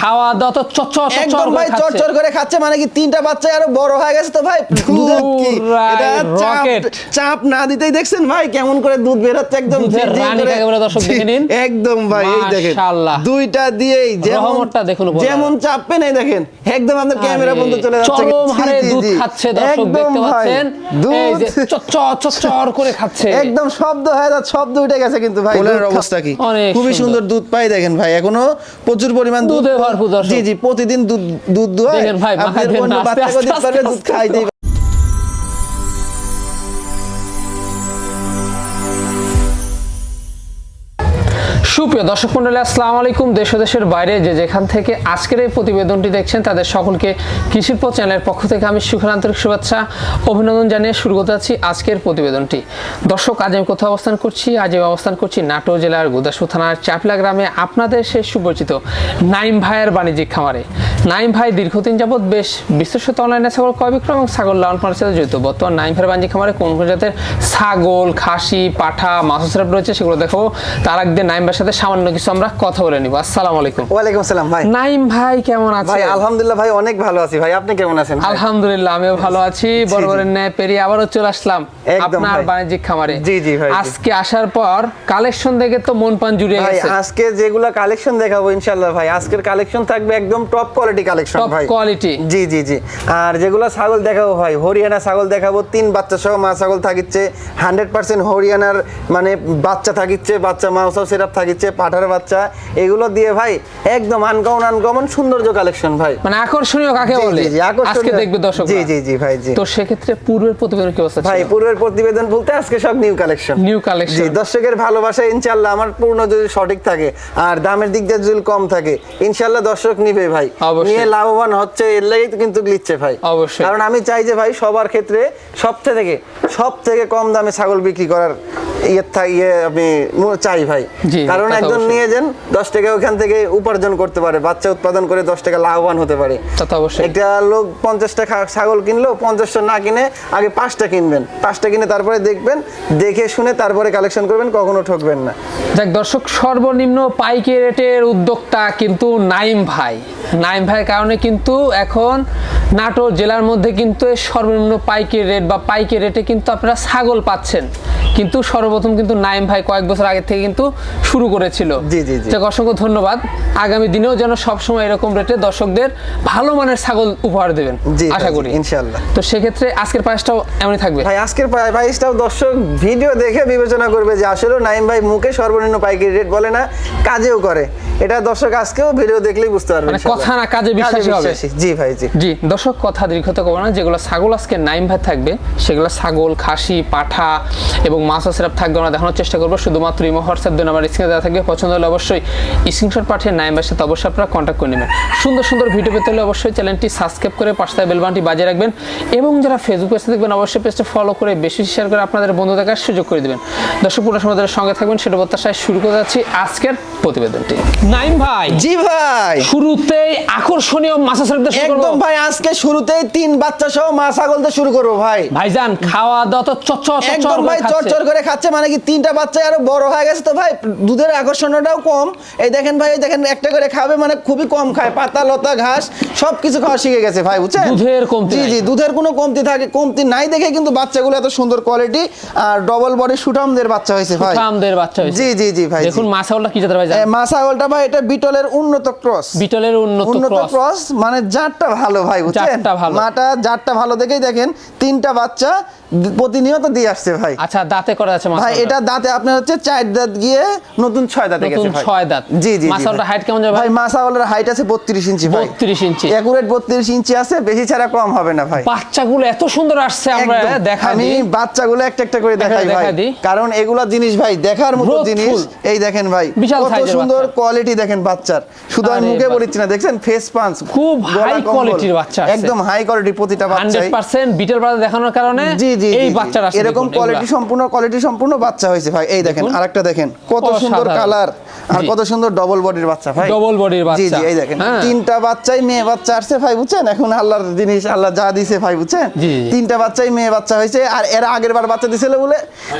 খাওয়া দাওয়া তো চচ্চর একদম ভাই করে খাচ্ছে। মানে কি তিনটা বাচ্চা আরও বড় হয়ে গেছে তো ভাই? দুধের কি? এটা চাপ চাপ না দিতেই দেখছেন ভাই কেমন করে দুধ বের হচ্ছে একদম বলে দর্শক দেখে নিন। একদম ভাই এই দেখেন। দুইটা দিয়েই যেমন দেখুন যেমন চাপবেন এই দেখেন একদম আপনার ক্যামেরা বন্ধ চলে যাচ্ছে। চরম হারে দুধ খাচ্ছে দর্শক একদম দেখতে পাচ্ছেন? এই যে চচ্চর চচ্চর করে খাচ্ছে। একদম শব্দ হয়ে যাচ্ছে শব্দ উঠে গেছে কিন্তু ভাই কোলের অবস্থা কি? খুবই সুন্দর। দুধ পাই দেখেন ভাই এখনও প্রচুর পরিমাণ দুধ। জি জি প্রতিদিন দুধ দুধ দোয়া দেখেন ভাই, না, আস্তে, আস্তে, দিতে পারবে দুধ খাই খাইতেই সুপ্রিয় দর্শক মন্ডলী, আসসালামু আলাইকুম। দেশ দেশের বাইরে যে যেখান থেকে আজকের এই প্রতিবেদনটি দেখছেন, তাদের সকলকে কৃষিপ চ্যানেলের পক্ষ থেকে আমি সুখের আন্তরিক শুভেচ্ছা, অভিনন্দন জানিয়ে শুরু করতে যাচ্ছি আজকের প্রতিবেদনটি। দর্শক, আজ আমি কোথাও অবস্থান করছি? আজ আমি অবস্থান করছি নাটোর জেলার গুদাসু থানার চাপলা গ্রামে আপনাদের সেই সুপরিচিত নাইম ভাইয়ের বাণিজ্যিক খামারে। নাইম ভাই দীর্ঘদিন যাবৎ বেশ বিশ্বস্ত অনলাইনে ছাগল ক্রয় বিক্রয় এবং ছাগল লালন পালনের সাথে জড়িত। বর্তমান নাইম ভাইয়ের বাণিজ্যিক খামারে কোন কোন জাতের ছাগল, খাসি, পাঠা মাসুসরাপ রয়েছে সেগুলো দেখো তার আগে নাইম ভাইয়ের সাথে সামান্য কিছু আমরা কথা বলে নিব। আসসালামু আলাইকুম। ওয়ালাইকুম আসসালাম ভাই। নাইম ভাই কেমন আছেন? ভাই আলহামদুলিল্লাহ ভাই অনেক ভালো আছি। ভাই আপনি কেমন আছেন? আলহামদুলিল্লাহ আমিও ভালো আছি। বরাবরের ন্যায় পেরিয়ে আবারও চলে আসলাম আপনার বাণিজ্যিক খামারে। জি, জি ভাই, আজকে আসার পর কালেকশন দেখে তো মন প্রাণ জুড়ে গেছে। আজকে যেগুলো কালেকশন দেখাবো ইনশাআল্লাহ ভাই আজকের কালেকশন থাকবে একদম টপ কোয়ালিটি কালেকশন ভাই। টপ কোয়ালিটি জি জি জি। আর যেগুলো ছাগল দেখাবো ভাই হরিয়ানা ছাগল দেখাবো তিন বাচ্চা সহ মা ছাগল থাকিচ্ছে হান্ড্রেড পার্সেন্ট হরিয়ানার মানে বাচ্চা থাকিচ্ছে বাচ্চা মাউসাও সেরাপ থাকিচ্ছে। পাঠার বাচ্চা এগুলো দিয়ে ভাই একদম আনকমন আনকমন সৌন্দর্য কালেকশন ভাই। মানে আকর্ষণীয় কাকে বলে? জি, আজকে দেখবে দর্শক জি জি জি ভাই জি। তো সেক্ষেত্রে পূর্বের প্রতিবেদন কি অবস্থা ভাই পূর্বের প্রতিবেদন বলতে আজকে সব নিউ কালেকশন নিউ কালেকশন জি দর্শকের ভালোবাসা ইনশাল্লাহ আমার পূর্ণ যদি সঠিক থাকে আর দামের দিক দিয়ে যদি কম থাকে ইনশাল্লাহ দর্শক নিবে ভাই। নিয়ে লাভবান হচ্ছে এর লাগেই তো কিন্তু লিখছে ভাই। অবশ্যই। কারণ আমি চাই যে ভাই সবার ক্ষেত্রে সব থেকে সব থেকে কম দামে ছাগল বিক্রি করার ইয়ে ইয়ে চাই ভাই। কারণ একজন নিয়ে যান দশ টাকা ওখান থেকে উপার্জন করতে পারে বাচ্চা উৎপাদন করে দশ টাকা লাভবান হতে পারে। একটা লোক ছাগল কিনলো পঞ্চাশটা না কিনে আগে পাঁচটা কিনবেন। পাঁচটা কিনে তারপরে দেখবেন দেখে শুনে তারপরে কালেকশন করবেন কখনো ঠকবেন না। দেখ দর্শক সর্বনিম্ন পাইকি রেটের উদ্যোক্তা কিন্তু নাইম ভাই। নাইম ভাইয়ের কারণে কিন্তু এখন নাটোর জেলার মধ্যে কিন্তু সর্বনিম্ন পাইকি রেট বা পাইকি রেটে কিন্তু আপনারা ছাগল পাচ্ছেন। কিন্তু সর্বপ্রথম কিন্তু নাইম ভাই কয়েক বছর আগে থেকে কিন্তু শুরু করেছিল। জি, জি, জি। অসংখ্য ধন্যবাদ। আগামী দিনেও যেন সবসময় এরকম রেটে দর্শকদের ভালো মানের ছাগল উপহার দেবেন। আশা করি। ইনশাল্লাহ তো সেক্ষেত্রে আজকের পাঁচটাও এমনই থাকবে। ভাই আজকের প্রাইসটাও দর্শক ভিডিও দেখে বিবেচনা করবে যে আসলে নাইম ভাই মুখে সর্বনিম্ন পাইকারি রেট বলে না কাজেও করে। এটা দর্শক আজকেও ভিডিও দেখলেই বুঝতে পারবে মানে কথা না কাজে বিশ্বাসী হবে। জি ভাই জি। জি দর্শক কথা দীর্ঘত করব না। যেগুলো ছাগল আজকে নাইম ভাই থাকবে সেগুলো ছাগল খাসি পাঠা এবং মাছ সিরাপ থাকবে আমরা দেখানোর চেষ্টা করব। শুধুমাত্র ইমো হোয়াটসঅ্যাপ দুই নাম্বার স্ক্রিনে দেওয়া থাকবে। পছন্দ হলে অবশ্যই স্ক্রিনশট পাঠিয়ে নাইম ভাইয়ের সাথে অবশ্যই আপনারা কন্ট্যাক্ট করে নেবেন। সুন্দর সুন্দর ভিডিও পেতে হলে অবশ্যই চ্যানেলটি সাবস্ক্রাইব করে পাশে বেলবানটি বাজিয়ে রাখবেন এবং যারা ফেসবুক পেজে দেখবেন অবশ্যই পেজটা ফলো করে বেশি শেয়ার করে আপনাদের বন্ধু দেখার সুযোগ করে দিবেন। দর্শক পুরো সময় সঙ্গে থাকবেন সেটা প্রত্যাশায় শুরু করে যাচ্ছি আজকের প্রতিবেদনটি। নাইম ভাই জি ভাই। শুরুতেই আকর্ষণীয় মাছ দিয়ে শুরু করব। একদম ভাই আজকে শুরুতেই তিন বাচ্চা সহ মা ছাগল শুরু করব ভাই। ভাইজান খাওয়া দাওয়া তো চচ্চর একদম ভাই চরচর করে খাচ্ছে মানে কি তিনটা বাচ্চা আরও বড় হয়ে গেছে তো ভাই দুধের আকর্ষণটাও কম। এই দেখেন ভাই দেখেন একটা করে খাবে মানে খুবই কম খায়। পাতা লতা ঘাস সবকিছু খাওয়া শিখে গেছে ভাই বুঝছেন? দুধের কমতি জি জি দুধের কোনো কমতি থাকে কমতি নাই দেখে কিন্তু বাচ্চাগুলো এত সুন্দর কোয়ালিটি আর ডবল বডি সুঠামদের বাচ্চা হয়েছে ভাই। আমাদের বাচ্চা হয়েছে। জি জি জি ভাই দেখুন মাছাওয়ালটা কি জাতের ভাই এ, মা ছাগলটা ভাই এটা বিটলের উন্নত ক্রস। বিটলের উন্নত উন্নত ক্রস মানে জাতটা ভালো ভাই বুঝছেন? জাতটা ভালো। মাটা জাতটা ভালো দেখেই দেখেন তিনটা বাচ্চা প্রতিনিয়ত দিয়ে আসছে ভাই। আচ্ছা দাঁতে করা আছে ভাই এটা দাঁতে আপনার হচ্ছে চার দাঁত গিয়ে নতুন ছয় দাঁতে গেছে ভাই। ছয় দাঁত। জি জি মাছাওয়ালটা হাইট কেমন যাবে ভাই? মাসাওয়ালের হাইট আছে 32 ইঞ্চি ভাই। 32 ইঞ্চি। একুরেট 32 ইঞ্চি আছে বেশি ছাড়া কম হবে না ভাই। বাচ্চাগুলো এত সুন্দর আসছে আমরা দেখা আমি বাচ্চাগুলো একটা একটা করে দেখাই ভাই। কারণ এগুলা জিনিস ভাই দেখার মতো জিনিস। এই দেখেন ভাই বিশাল কত সুন্দর কোয়ালিটি দেখেন বাচ্চার। শুধু আমি মুখে বাহ। বলিচ্ছি না দেখছেন? ফেস পাঞ্চ খুব high quality র বাচ্চা একদম হাই কোয়ালিটি প্রতিটা বাচ্চাই। হান্ড্রেড পার্সেন্ট বিটেল বাচ্চা দেখানোর কারণে জি জি এই। বাচ্চারা এরকম কোয়ালিটি সম্পূর্ণ কোয়ালিটি সম্পূর্ণ বাচ্চা হয়েছে ভাই। এই দেখেন আরেকটা দেখেন। কত সুন্দর কালার আর কত সুন্দর ডবল বডির বাচ্চা ভাই। Double body র জি জি এই দেখেন হ্যাঁ। তিনটা বাচ্চাই মেয়ে বাচ্চা আসছে ভাই বুঝছেন? এখন আল্লাহর জিনিস আল্লাহ যা দিছে ভাই বুঝছেন। তিনটা বাচ্চাই মেয়ে বাচ্চা হয়েছে আর এর আগের বার বাচ্চা দিছিল বলে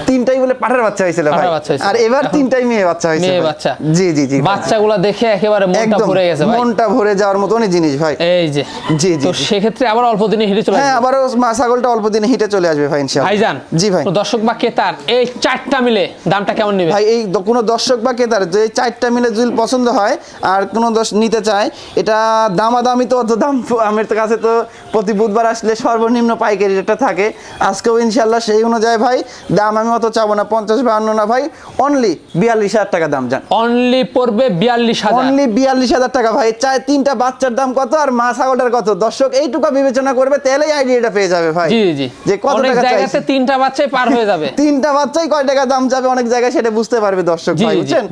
তিনটাই বলে পাঠার বাচ্চা হয়েছিল ভাই। বাচ্চা। আর এবার তিনটাই মেয়ে বাচ্চা হয়েছে মেয়ে বাচ্চা। জি জি জি। বাচ্চাগুলা দেখে একেবারে মনটা ভরে গেছে ভাই। মনটা ভরে যাওয়ার মতনই জিনিস ভাই। এই যে। জি, জি, তো জি। সেক্ষেত্রে আবার অল্প দিনে হিটে চলে হ্যাঁ। আবারও মা ছাগলটা অল্প দিনে হিটে চলে আসবে ভাই ইনশাআল্লাহ। ভাইজান জি ভাই। তো দর্শক বা ক্রেতার এই চারটা মিলে দামটা কেমন নেবে? ভাই এই কোনো দর্শক বা ক্রেতার যে চারটা মিলে যদি পছন্দ হয় আর কোনো দশ নিতে চায় এটা দামাদামি তো অত দাম আমার কাছে তো প্রতি বুধবার আসলে সর্বনিম্ন পাইকারি রেটটা থাকে। আজকেও ইনশাল্লাহ সেই অনুযায়ী ভাই দাম আমি অত চাবো না পঞ্চাশ বাহান্ন না ভাই অনলি বিয়াল্লিশ হাজার টাকা দাম যান অনলি পড়বে বিয়াল্লিশ হাজার। অনলি বিয়াল্লিশ হাজার টাকা ভাই চাই তিনটা বাচ্চার দাম কত আর মা ছাগলটার কত? দর্শক এইটুকু বিবেচনা করবে তাহলেই আইডিয়াটা পেয়ে যাবে ভাই। জি জি যে কত টাকা চাইছে। তিনটা বাচ্চাই পার হয়ে যাবে। তিনটা বাচ্চাই কয় টাকা দাম যাবে অনেক জায়গায় সেটা বুঝতে পারবে দর্শক ভাই বুঝছেন?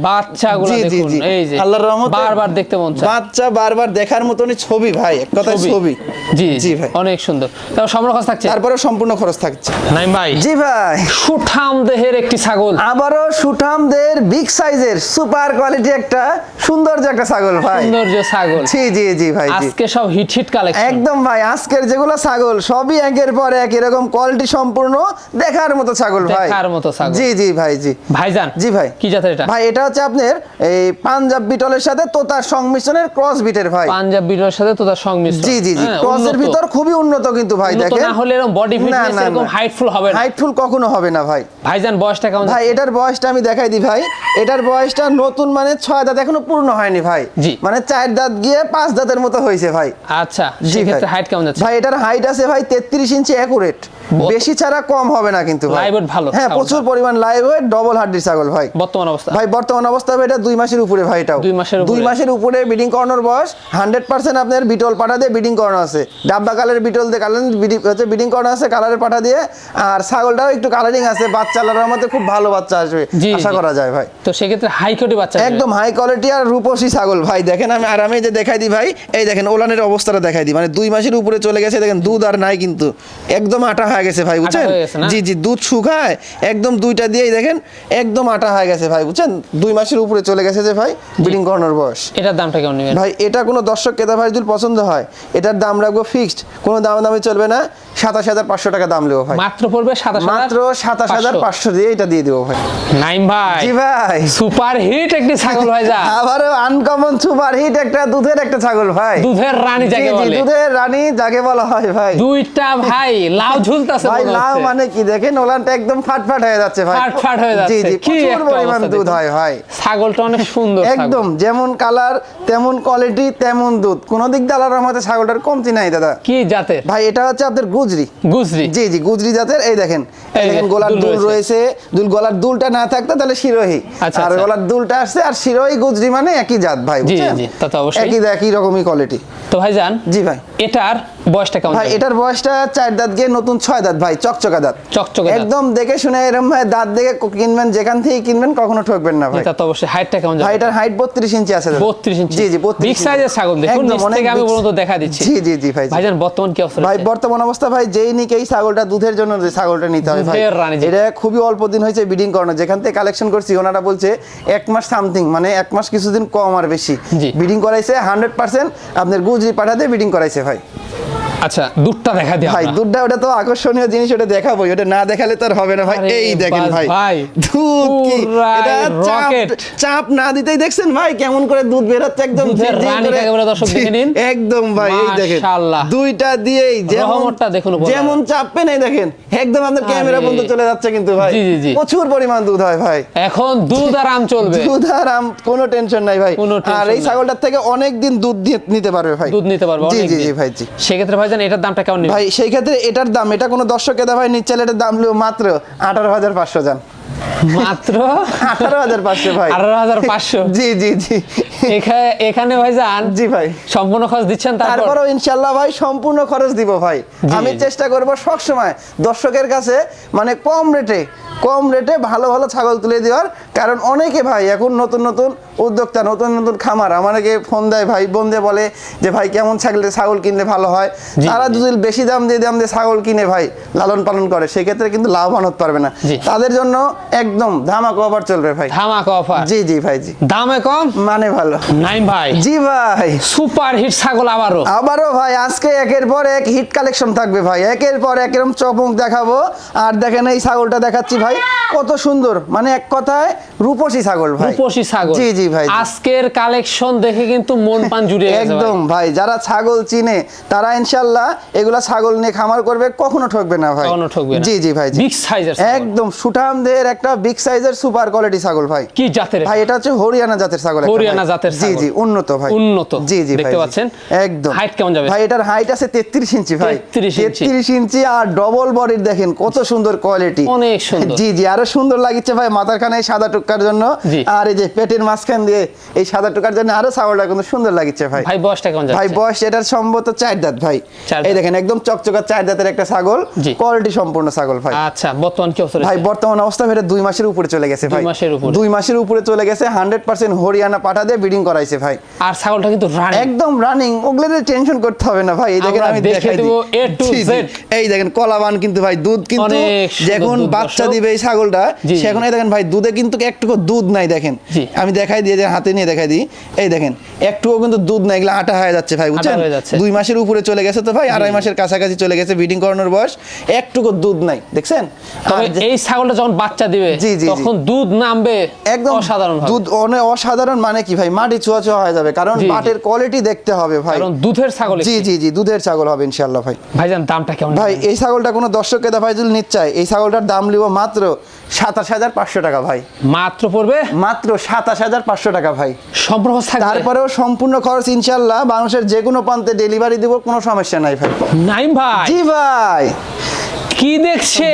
বাচ্চাগুলো জি, জি, দেখুন এই যে আল্লাহর রহমতে বারবার দেখতে মন চায়। বাচ্চা বারবার দেখার মতনই ছবি ভাই এক কথায় ছবি। জি জি ভাই। অনেক সুন্দর। তাও সম্র খরচ থাকছে? তারপরে সম্পূর্ণ খরচ থাকছে। নাই ভাই। জি ভাই। সুঠাম দেহের একটি ছাগল। আবারও সুঠামদের বিগ সাইজের সুপার কোয়ালিটি একটা সৌন্দর্য একটা ছাগল ভাই। সৌন্দর্য ছাগল। জি জি জি ভাই আজকে সব হিট হিট কালেকশন একদম ভাই আজকের যেগুলো ছাগল সবই একের পর এক এরকম কোয়ালিটি সম্পূর্ণ দেখার মতো ছাগল ভাই। দেখার মতো ছাগল। জি জি ভাই জি। ভাইজান জি ভাই। কি জাতের এটা? ভাই এটা হচ্ছে আপনার এই পাঞ্জাব বিটলের সাথে তোতার সংমিশ্রণের ক্রস বিটের ভাই। পাঞ্জাব বিটলের সাথে তোতার সংমিশ্রণ। জি জি জি হ্যাঁ, ক্রসের ভিতর খুবই উন্নত কিন্তু ভাই দেখেন। না হলে এরকম বডি ফিটনেস এরকম হাইটফুল হবে না। হাইটফুল কখনো হবে না ভাই। ভাইজান বয়সটা কেমন ভাই এটার বয়সটা আমি দেখাই দিই ভাই। এটার বয়সটা নতুন মানে ছয় দাঁত এখনও পূর্ণ হয়নি ভাই। জি। মানে চার দাঁত গিয়ে পাঁচ দাঁতের মতো হয়েছে ভাই। আচ্ছা জি সেক্ষেত্রে। হাইট কেমন যাচ্ছে? ভাই এটার হাইট আছে ভাই তেত্রিশ ইঞ্চি অ্যাকুরেট বেশি ছাড়া কম হবে না কিন্তু weight ভালো, হ্যাঁ প্রচুর পরিমাণ লাইভ ওয়েট ডবল হাড্ডির ছাগল ভাই। বর্তমান অবস্থা। ভাই বর্তমান অবস্থা এটা দুই মাসের উপরে ভাই এটাও। দুই মাসের উপরে। দুই মাসের উপরে বিডিং করানোর বয়স হান্ড্রেড পার্সেন্ট আপনার বিটল পাঠা দিয়ে বিডিং করানো আছে। ডাব্বা কালারের বিটল দিয়ে কালার হচ্ছে বিডিং করানো আছে কালারের পাঠা দিয়ে। আর ছাগলটাও একটু কালারিং আছে বাচ্চা আলার মধ্যে খুব ভালো বাচ্চা আসবে আশা করা যায় ভাই। তো সেক্ষেত্রে হাই কোটি বাচ্চা একদম হাই কোয়ালিটি আর রূপসী ছাগল ভাই দেখেন আমি আর আমি যে দেখাই দিই ভাই এই দেখেন ওলানের অবস্থাটা দেখাই দিই। মানে দুই মাসের উপরে চলে গেছে দেখেন দুধ আর নাই কিন্তু। একদম আটা হয়ে গেছে ভাই বুঝছেন? হয়ে? জি জি দুধ শুকায় একদম দুইটা দিয়েই দেখেন একদম আটা হয়ে গেছে ভাই বুঝছেন? দুই মাসের উপরে চলে গেছে যে ভাই ব্রিডিং করানোর বয়স। এটার দামটা কেমন নেবেন? ভাই এটা কোনো দর্শক ক্রেতা ভাই যদি পছন্দ হয় এটার দাম রাখব ফিক্সড কোনো দাম দামে চলবে না সাতাশ হাজার পাঁচশো টাকা দাম নেব ভাই। মাত্র পড়বে সাতাশ মাত্র সাতাশ হাজার পাঁচশো। দিয়ে এটা দিয়ে দেবো ভাই। নাইম ভাই জি ভাই। সুপার হিট একটি ছাগল ভাই যা। আবারও আনকমন সুপার হিট একটা দুধের একটা ছাগল ভাই। দুধের রানী জি, যাকে বলে। দুধের রানী যাকে বলা হয় ভাই। দুইটা ভাই লাউ ঝুলতাছে ভাই লাউ মানে কি? দেখেন ওলানটা একদম ফাটফাট হয়ে যাচ্ছে ভাই। ফাটফাট হয়ে যাচ্ছে। জি জি প্রচুর পরিমাণ দুধ। হয় ভাই। ছাগলটা অনেক সুন্দর একদম যেমন কালার তেমন কোয়ালিটি তেমন দুধ। কোন দিক দিয়ে আল্লাহর রহমতে ছাগলটার কমতি নাই দাদা। কি জাতের? ভাই এটা হচ্ছে আপনার গুজরি। গুজরি? জি জি গুজরি জাতের। এই দেখেন এই দেখেন গলার দুল রয়েছে। দুল গলার দুলটা না থাকতো তাহলে শিরোহী। আচ্ছা, আর আচ্ছা। গলার দুলটা আসছে আর শিরোহী গুজরি মানে একই জাত ভাই জি, বুঝছেন? জি, তা তো অবশ্যই। একই একই রকমই কোয়ালিটি তো ভাই যান জি ভাই। এটার বয়সটা কেমন ভাই এটার বয়সটা চার দাঁত গিয়ে নতুন ছয় দাঁত ভাই চকচকা দাঁত। চকচকে একদম দেখে শুনে এরকম ভাই দাঁত দেখে কিনবেন যেখান থেকে কিনবেন কখনো ঠকবেন না ভাই। এটা তো অবশ্যই হাইটটা কেমন ভাই এটার হাইট বত্রিশ ইঞ্চি আছে দাদা। 32 ইঞ্চি। জি জি বত্রিশ Big size এর ছাগল দেখুন, নিচ থেকে আমি পর্যন্ত দেখা দিচ্ছি। জি জি জি ভাই ভাইজান বর্তমান কি অবস্থা ভাই বর্তমান অবস্থা ভাই যেই নিকে এই ছাগলটা দুধের জন্য যে ছাগলটা নিতে হয় ভাই। এটা খুবই অল্প দিন হয়েছে বিডিং করানো। যেখান থেকে কালেকশন করছি ওনারা বলছে এক মাস সামথিং মানে এক মাস কিছুদিন কম আর বেশি। জি। বিডিং করাইছে হান্ড্রেড পার্সেন্ট আপনার গুজরি পাঠাতে বিডিং করাইছে ভাই। আচ্ছা দুধটা দেখা দিই ভাই দুধটা ওটা তো আকর্ষণীয় জিনিস ওটা দেখাবো ওটা না দেখালে তো আর হবে না ভাই। এই দেখেন ভাই ভাই, দুধ কি? এটা চাপ চাপ না দিতেই দেখছেন ভাই কেমন করে দুধ বের হচ্ছে একদম দর্শক দেখে নিন। একদম ভাই এই দেখেন। দুইটা দিয়েই দেখুন যেমন চাপবেন এই দেখেন একদম আপনার ক্যামেরা। পর্যন্ত চলে যাচ্ছে কিন্তু ভাই। প্রচুর পরিমাণ দুধ হয় ভাই। এখন দুধ আর আম চলবে। দুধ আর আম কোনো টেনশন নাই ভাই। আর এই ছাগলটার থেকে অনেক দিন দুধ নিতে পারবে ভাই। দুধ নিতে পারবে জি জি ভাই জি। সেক্ষেত্রে এটার দামটা কেমন ভাই, সেই ক্ষেত্রে এটার দাম, এটা কোনো দর্শক কেদা ভাই নিচ্ছে, এটার দাম মাত্র আঠারো হাজার পাঁচশো যান মাত্র? আঠারো হাজার পাঁচশো ভাই। আঠারো হাজার পাঁচশো? জি জি জি। এখানে এখানে ভাইজান জি ভাই। সম্পূর্ণ খরচ দিচ্ছেন তারপর? তারপরেও ইনশাল্লাহ ভাই সম্পূর্ণ খরচ দিব ভাই। আমি চেষ্টা করব সব সময় দর্শকের কাছে মানে কম রেটে কম রেটে ভালো ভালো ছাগল তুলে দেওয়ার। কারণ অনেকে ভাই এখন নতুন নতুন উদ্যোক্তা নতুন নতুন খামার। আমাকে ফোন দেয় ভাই বোন দিয়ে বলে যে ভাই কেমন ছাগল ছাগল কিনলে ভালো হয়? তারা। যদি বেশি দাম দিয়ে দাম দিয়ে ছাগল কিনে ভাই লালন পালন করে। সেক্ষেত্রে কিন্তু লাভবান হতে পারবে না। তাদের জন্য একদম ধামাকা অফার চলবে ভাই। ধামাকা অফার জি জি ভাই জি। দামে কম? মানে ভালো। নাইম ভাই। জি ভাই। সুপার হিট ছাগল আবারও। আবারও ভাই আজকে একের পর এক হিট কালেকশন থাকবে ভাই। একের পর এক এরকম চমক দেখাবো। আর দেখেন এই ছাগলটা দেখাচ্ছি ভাই কত সুন্দর। মানে এক কথায় রূপসী ছাগল ভাই। রূপসী ছাগল। জি জি ভাই আজকের কালেকশন দেখে কিন্তু মন পান জুড়ে গেছে একদম ভাই যারা ছাগল চিনে তারা ইনশাল্লাহ এগুলা ছাগল নিয়ে খামার করবে কখনো ঠকবে না ভাই। কখনো ঠকবে না। জি জি ভাই বিগ সাইজের একদম সুঠামদের একটা বিগ সাইজের সুপার কোয়ালিটি ছাগল ভাই। কি জাতের ভাই এটা হচ্ছে হরিয়ানা জাতের ছাগল হরিয়ানা জাতের জি জি উন্নত ভাই। উন্নত। জি জি দেখতে। পাচ্ছেন? একদম। Height কেমন যাবে? ভাই এটার হাইট আছে 33 ইঞ্চি ভাই। 33 ইঞ্চি। 33 ইঞ্চি আর ডবল বডির দেখেন কত সুন্দর কোয়ালিটি অনেক সুন্দর। জি জি আরও সুন্দর লাগিচ্ছে ভাই মাথার খানে সাদা সাদা টুকার জন্য। আর এই যে পেটের মাঝখান দিয়ে এই সাদা টুকার জন্য আরও ছাগলটা কিন্তু সুন্দর লাগিচ্ছে ভাই। ভাই বয়সটা কেমন ভাই বয়স এটার সম্ভবত চার দাঁত ভাই। এই দেখেন একদম চকচকা চার দাঁতের একটা ছাগল। কোয়ালিটি সম্পূর্ণ ছাগল ভাই। আচ্ছা বর্তমান কি অবস্থা ভাই বর্তমান অবস্থা ভেটে দুই মাসের উপরে চলে গেছে ভাই। দুই মাসের উপরে। চলে গেছে হান্ড্রেড পার্সেন্ট হরিয়ানা পাঠা দিয়ে ব্রিডিং করাইছে ভাই। আর ছাগলটা কিন্তু একদম রানিং ওগুলো টেনশন করতে হবে না ভাই। এই দেখেন আমি দেখাই দেবো দিই। A to G, G. Z। এই দেখেন কলাবান কিন্তু ভাই দুধ কিন্তু যখন বাচ্চা দিবে এই ছাগলটা সে এখন এই দেখেন ভাই দুধে কিন্তু একটুকু দুধ নাই দেখেন। আমি দেখাই দিয়ে হাতে নিয়ে দেখাই দিই। এই দেখেন একটুও কিন্তু দুধ নাই এগুলো আটা হয়ে যাচ্ছে ভাই বুঝছেন? দুই মাসের উপরে চলে গেছে তো ভাই আড়াই মাসের কাছাকাছি চলে গেছে ব্রিডিং করানোর বয়স একটুকু দুধ নাই দেখছেন? এই ছাগলটা যখন বাচ্চা দিবে। তখন দুধ নামবে একদম অসাধারণ দুধ অনেক অসাধারণ মানে কি ভাই? মাটি চুয়া চুয়া হয়ে যাবে কারণ জি। কোয়ালিটি দেখতে হবে ভাই। কারণ দুধের ছাগল জি জি জি দুধের ছাগল হবে ইনশাল্লাহ ভাই। ভাইজান দামটা কেমন? ভাই এই ছাগলটা কোনো দর্শককে দা ভাই যদি নিতে চায় এই ছাগলটার দাম লিব মাত্র সাতাশ হাজার পাঁচশো টাকা ভাই। মাত্র পড়বে? মাত্র সাতাশ হাজার পাঁচশো টাকা ভাই। সম্পর্ক তারপরেও সম্পূর্ণ খরচ ইনশাল্লাহ মানুষের যে কোনো প্রান্তে ডেলিভারি দিব কোনো সমস্যা নাই ভাই। নাইম ভাই। জি ভাই। কি দেখছে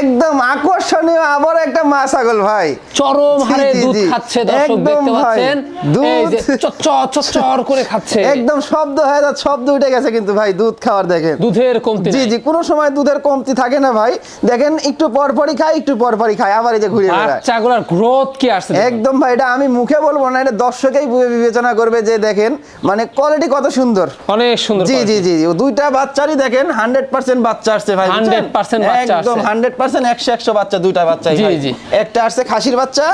একদম আকর্ষণীয় আবার একটা মা ছাগল ভাই। চরম হারে দুধ খাচ্ছে দর্শক দেখতে পাচ্ছেন। দুধ। চচ্চর চচ্চর করে খাচ্ছে। একদম শব্দ হয়ে যাচ্ছে শব্দ উঠে গেছে কিন্তু ভাই দুধ খাওয়ার দেখেন। দুধের কমতি জি জি কোনো সময় দুধের কমতি থাকে না ভাই। দেখেন একটু পর পরই খায় একটু পর পরই খায় আবার এই যে ঘুরে বেড়ায়। গ্রোথ কি আসছে একদম ভাই এটা আমি মুখে বলব না এটা দর্শকেই বিবেচনা করবে যে দেখেন মানে কোয়ালিটি কত সুন্দর। অনেক সুন্দর জি জি জি জি, দুইটা বাচ্চারই দেখেন হান্ড্রেড পার্সেন্ট বাচ্চা আসছে ভাই? 100% বাচ্চা একদম আসছে। হান্ড্রেড পার্সেন্ট একশো একশো বাচ্চা দুইটা বাচ্চা জি, জি। একটা আসছে খাসির বাচ্চা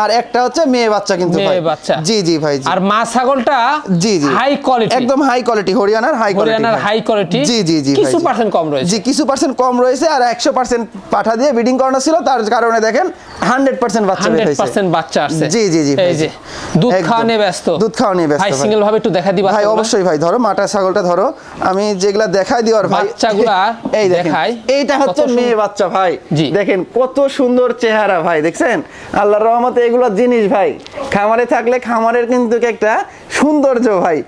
আর একটা হচ্ছে মেয়ে বাচ্চা কিন্তু মেয়ে বাচ্চা। জি জি ভাই আর মা ছাগলটা জি জি। হাই কোয়ালিটি একদম হাই কোয়ালিটি হরিয়ানার হাই কোয়ালিটি হরিয়ানার হাই কোয়ালিটি জি জি জি কিছু পার্সেন্ট কম রয়েছে। জি কিছু পার্সেন্ট কম রয়েছে আর একশো পার্সেন্ট পাঠা দিয়ে ব্রিডিং করানো ছিল তার কারণে দেখেন হান্ড্রেড পার্সেন্ট বাচ্চা বের হান্ড্রেড হয়েছে। বাচ্চা আসছে। জি জি জি এই যে দুধ খাওয়া নিয়ে ব্যস্ত। দুধ খাওয়া নিয়ে ব্যস্ত ভাই ভাই। সিঙ্গেল ভাবে একটু দেখা দিবা ভাই অবশ্যই ভাই ধরো মাটা ছাগলটা ধরো আমি যেগুলা দেখাই দিওয়ার ভাই। বাচ্চাগুলা এই দেখেন। এইটা হচ্ছে মেয়ে বাচ্চা ভাই। দেখেন কত সুন্দর চেহারা ভাই দেখছেন? আল্লাহর রহমতে এগুলো জিনিস ভাই। খামারে থাকলে খামারের কিন্তু একটা সৌন্দর্য ভাই।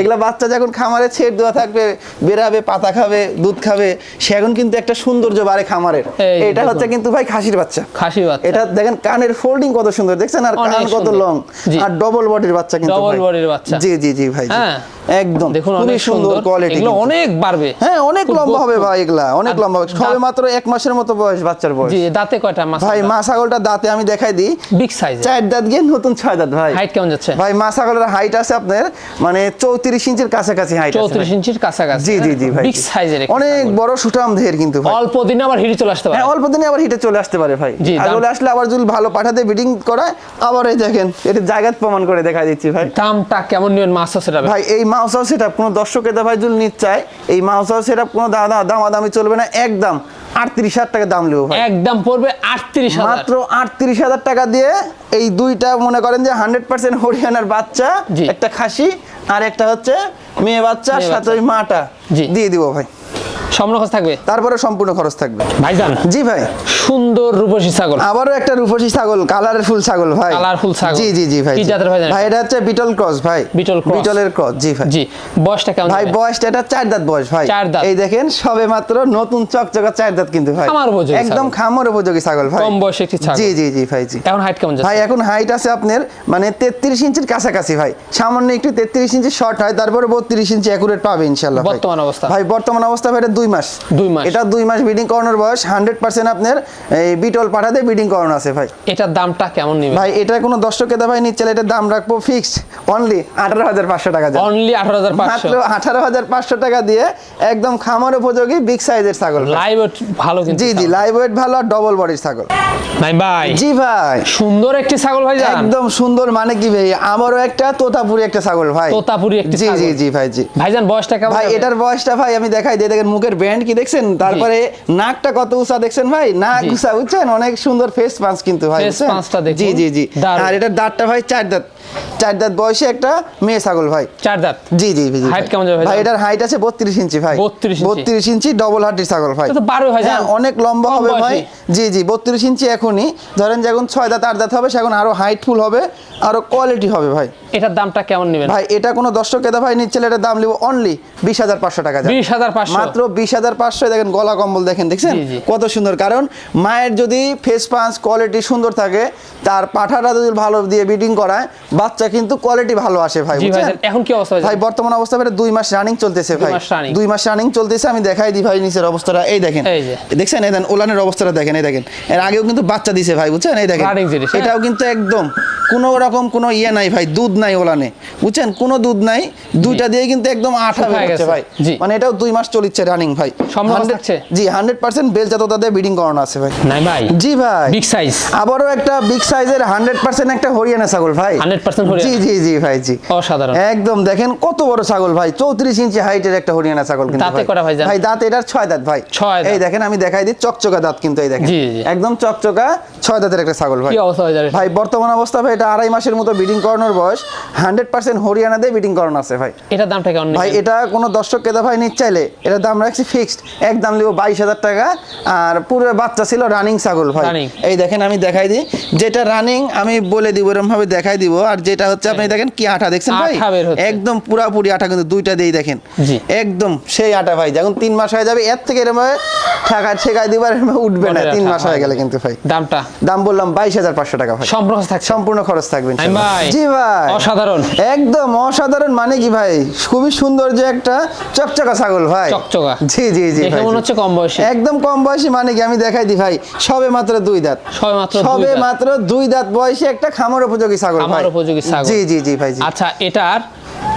এগুলা বাচ্চা যখন খামারে ছেড় দেওয়া থাকবে বেরাবে পাতা খাবে দুধ খাবে সে এখন কিন্তু একটা সৌন্দর্য বাড়ে খামারের। এটা হচ্ছে কিন্তু ভাই খাসির বাচ্চা। খাসি বাচ্চা। এটা দেখেন কানের ফোল্ডিং কত সুন্দর দেখছেন? আর কান কত লং আর ডবল বডির বাচ্চা কিন্তু Double ভাই। body র বাচ্চা। জি জি জি ভাই হ্যাঁ। একদম। দেখুন খুবই সুন্দর কোয়ালিটি এগুলো অনেক বাড়বে। হ্যাঁ অনেক লম্বা হবে ভাই এগুলা অনেক লম্বা হবে। সবে মাত্র এক মাসের মতো বয়স বাচ্চার বয়স। জি দাঁতে কয়টা ভাই মা ছাগলটা দাঁতে আমি দেখাই দিই। বিগ সাইজ চার দাঁত গিয়ে নতুন ছয় দাঁত ভাই। হাইট কেমন যাচ্ছে? ভাই মা ছাগলের হাইট আছে আপনার মানে চৌত্রিশ ইঞ্চির কাছাকাছি হাইট আছে চৌত্রিশ ভাই। ইঞ্চির কাছাকাছি। জি জি জি ভাই। বিগ সাইজের অনেক বড় সুঠাম দেহের কিন্তু ভাই। অল্প দিনে আবার হিটে চলে আসতে পারে। হ্যাঁ অল্প দিনে আবার হিটে চলে আসতে পারে ভাই। চলে আসলে আবার যদি ভালো পাঠাতে বিডিং করায় আবার এই দেখেন এটা জায়গাত প্রমাণ করে দেখা দিচ্ছি ভাই। দামটা কেমন নিবেন? মাছ আছে ভাই এই মাউস হাউস সেট কোনো দর্শকে ভাই যদি নিতে চায় এই মাউস হাউস সেট কোনো দাদা দামাদামি চলবে না একদম আটত্রিশ হাজার টাকা দাম নেব ভাই। একদম পড়বে আটত্রিশ হাজার। মাত্র আটত্রিশ হাজার টাকা দিয়ে এই দুইটা মনে করেন যে হান্ড্রেড পার্সেন্ট হরিয়ানার বাচ্চা একটা খাসি আর একটা হচ্ছে মেয়ে বাচ্চা সাথে ওই মাটা। দিয়ে দিব ভাই। সম্পর্ক থাকবে? তারপরে সম্পূর্ণ খরচ থাকবে। ভাইজান জি ভাই। সুন্দর রূপসী ছাগল। আবারও একটা রূপসী ছাগল কালারের ফুল ছাগল ভাই। Colourful ছাগল। জি জি জি ভাই। কি জাতের ভাই ভাই এটা হচ্ছে বিটল ক্রস ভাই। বিটল cross। বিটলের ক্রস জি ভাই। জি বয়সটা কেমন ভাই বয়সটা এটা চার দাঁত বয়স ভাই। চার দাঁত। এই দেখেন সবে মাত্র নতুন চকচকা চার দাঁত কিন্তু ভাই। খামার উপযোগী একদম খামার উপযোগী ছাগল ভাই। কম বয়সে একটি ছাগল। জি জি জি ভাই জি। এখন হাইট কেমন ভাই এখন হাইট আছে আপনার মানে তেত্রিশ ইঞ্চির কাছাকাছি ভাই। সামান্য একটু তেত্রিশ ইঞ্চি শর্ট হয় তারপরে বত্রিশ ইঞ্চি অ্যাকুরেট পাবে ইনশাল্লাহ বর্তমান অবস্থা? ভাই বর্তমান অবস্থা ভাই এটা দুই মাস। দুই মাস। এটা দুই মাস ব্রিডিং করানোর বয়স হান্ড্রেড পার্সেন্ট আপনার এই বিটল পাঠাতে ব্রিডিং করানো আছে ভাই। এটার দামটা কেমন নেবেন? ভাই এটা কোনো দর্শক কেদা ভাই নিচ্ছে এটার দাম রাখব ফিক্সড অনলি আঠারো হাজার পাঁচশো টাকা। অনলি আঠারো হাজার পাঁচশো। মাত্র আঠারো হাজার পাঁচশো টাকা দিয়ে একদম খামার উপযোগী বিগ সাইজের ছাগল। লাইভ ভালো কিন্তু জি জি লাইভ ওয়েট ভালো আর ডবল বডির ছাগল। নাই ভাই জি ভাই। সুন্দর একটি ছাগল ভাই একদম সুন্দর মানে কি ভাই আমারও একটা তোতাপুরি একটা ছাগল ভাই। তোতাপুরি একটি জি জি জি ভাই জি। ভাইজান বয়সটা কেমন ভাই এটার বয়সটা ভাই আমি দেখাই দিয়ে দেখেন মুখের ব্যান্ড কি দেখছেন? তারপরে নাকটা কত উঁচা দেখছেন ভাই? নাক উসা উঁচা বুঝছেন? অনেক সুন্দর ফেস পাঁচ কিন্তু ভাই? জি জি জি। আর এটার দাঁতটা ভাই চার দাঁত। চার দাঁত বয়সে একটা মেয়ে ছাগল ভাই। চার দাঁত? জি জি জি Height কেমন যাবে ভাই? এটার হাইট আছে বত্রিশ ইঞ্চি ভাই। 32 ইঞ্চি। ডবল ছাগল ভাই। এটা তো বারো ভাই হ্যাঁ, অনেক লম্বা হবে ভাই। জি জি বত্রিশ ইঞ্চি এখনই। ধরেন যখন ছয় দাঁত আট দাঁত হবে সেখন আরও হাইটফুল হবে আরও কোয়ালিটি হবে ভাই। এটার দামটা কেমন নেবেন? ভাই এটা কোনো দর্শক কেদা ভাই নিচ্ছে এটার দাম নিব অনলি বিশ হাজার পাঁচশো টাকা যাবে। বিশ হাজার পাঁচশো। মাত্র বিশ হাজার পাঁচশো দেখেন গলা কম্বল দেখেন দেখছেন। কত সুন্দর কারণ মায়ের যদি ফেস পাঁচ কোয়ালিটি সুন্দর থাকে তার পাঠাটা যদি ভালো দিয়ে বিডিং করায় বাচ্চা কিন্তু কোয়ালিটি ভালো আসে ভাই বুঝছেন? এখন কি অবস্থা ভাই বর্তমান অবস্থা এটা দুই মাস রানিং চলতেছে ভাই। দুই মাস রানিং চলতেছে আমি দেখাই দিই ভাই নিচের অবস্থাটা। এই দেখেন দেখছেন? এই দেন ওলানের অবস্থাটা দেখেন এই দেখেন। এর আগেও কিন্তু বাচ্চা দিছে ভাই বুঝছেন? এই দেখেন হ্যাঁ। এটাও কিন্তু একদম কোনো রকম কোনো ইয়ে নাই ভাই দুধ নাই ওলানে বুঝছেন? কোনো দুধ নাই দুইটা দিয়ে কিন্তু একদম আঠা হয়ে গেছে। ভাই। মানে এটাও দুই মাস চলিচ্ছে রানিং ভাই। সম্ভব 100 থাকছে? জি হান্ড্রেড পার্সেন্ট বেল দিয়ে ব্রিডিং করানো আছে ভাই। নাই ভাই? জি ভাই। বিগ সাইজ আবারও একটা বিগ সাইজের হান্ড্রেড পার্সেন্ট একটা হরিয়ানা ছাগল ভাই। 100% হরিয়ানা। জি জি জি ভাই জি। অসাধারণ। একদম দেখেন কত বড় ছাগল ভাই। চৌত্রিশ ইঞ্চি হাইটের একটা হরিয়ানা ছাগল কিন্তু দাঁতে কটা ভাই ভাই দাঁত এটার ছয় দাঁত ভাই। এই দেখেন আমি দেখাই দিই চকচকা দাঁত কিন্তু এই দেখেন। একদম চকচকা দাঁতের একটা ছাগল ভাই। কি অবস্থা হয়ে যাবে ভাই বর্তমান অবস্থা ভাই এটা আড়াই মাসের মতো বিডিং করানোর বয়স। হান্ড্রেড পার্সেন্ট হরিয়ানা দিয়ে বিডিং করানো আছে ভাই। এটার দামটা কেমন ভাই এটা কোনো দর্শক কেদা ভাই নিতে চাইলে এটার দাম রাখছি ফিক্সড এক দাম লিব বাইশ হাজার টাকা। আর পুরো বাচ্চা ছিল রানিং ছাগল ভাই। এই দেখেন আমি দেখাই দিই। যেটা রানিং আমি বলে দিব এরকম ভাবে দেখাই দিব। আর যেটা হচ্ছে আপনি দেখেন কি আঠা দেখছেন ভাই। একদম পুরাপুরি আঠা কিন্তু দুইটা দিয়েই দেখেন। একদম সেই আটা ভাই যখন তিন মাস হয়ে যাবে এর থেকে এরকম ভাবে ঠেকা ঠেকাই দিবার এরম উঠবে না। তিন মাস হয়ে হ্যাঁ। গেলে কিন্তু ভাই। দামটা? দাম বললাম বাইশ হাজার পাঁচশো টাকা ভাই। সম্পর্ক থাকছে। সম্পূর্ণ খরচ থাকবে জি ভাই। অসাধারণ। একদম অসাধারণ মানে কি ভাই? খুবই সুন্দর যে একটা চকচকা ছাগল ভাই। চকচকা। জি জি জি ভাই, মনে হচ্ছে কম বয়সী। একদম কম বয়সী মানে কি? আমি দেখাই দিই ভাই। সবে মাত্র দুই দাঁত। সবে মাত্র দুই সবে দাঁত। মাত্র দুই দাঁত বয়সে একটা খামার উপযোগী ছাগল ভাই। উপযোগী ছাগল। জি জি জি ভাইজি আচ্ছা এটার